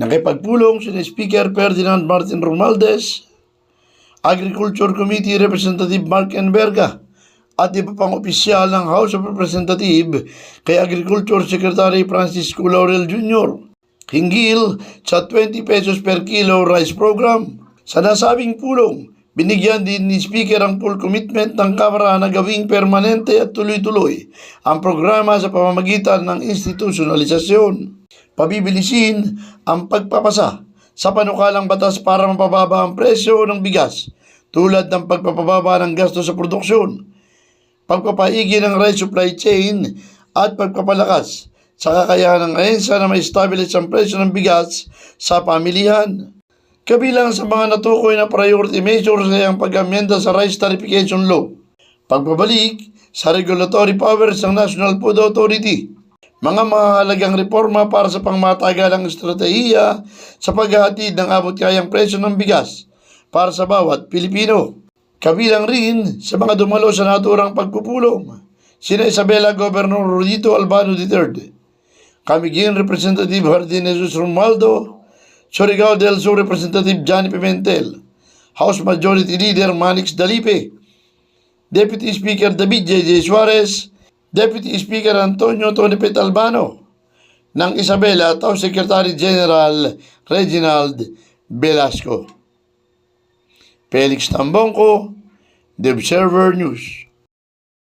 Nakipagpulong si Speaker Ferdinand Martin Romualdez, Agriculture Committee Representative Mark Enverga, at iba pang opisyal ng House of Representative kay Agriculture Secretary Francisco Laurel Jr. hinggil sa 20 pesos per kilo rice program. Sa nasabing pulong, binigyan din ni Speaker ang full commitment ng Kamara na gawing permanente at tuloy-tuloy ang programa sa pamamagitan ng institusyonalisasyon. Pabibilisin ang pagpapasa sa panukalang batas para mapababa ang presyo ng bigas tulad ng pagpapababa ng gasto sa produksyon, pagpapaigi ng rice supply chain at pagpapalakas sa kakayahan ng ahensya na ma-establish ang presyo ng bigas sa pamilihan. Kabilang sa mga natukoy na priority measures ay ang pag-amyenda sa Rice Tarification Law, pagbabalik sa regulatory powers ng National Food Authority, mga mahalagang reforma para sa pangmatagalang estratehiya sa paghahatid ng abot kayang presyo ng bigas para sa bawat Pilipino. Kabilang rin sa mga dumalo sa naturang pagpupulong, sina Isabela Governor Rodito Albano III, Camiguin Representative Jardín Jesus Romualdo, Surigao del Sur Representative Johnny Pimentel, House Majority Leader Manix Dalipe, Deputy Speaker David J.J. Suarez, Deputy Speaker Antonio Tonipet Albano, ng Isabela at Secretary General Reginald Velasco. Felix Tambongko, The Observer News.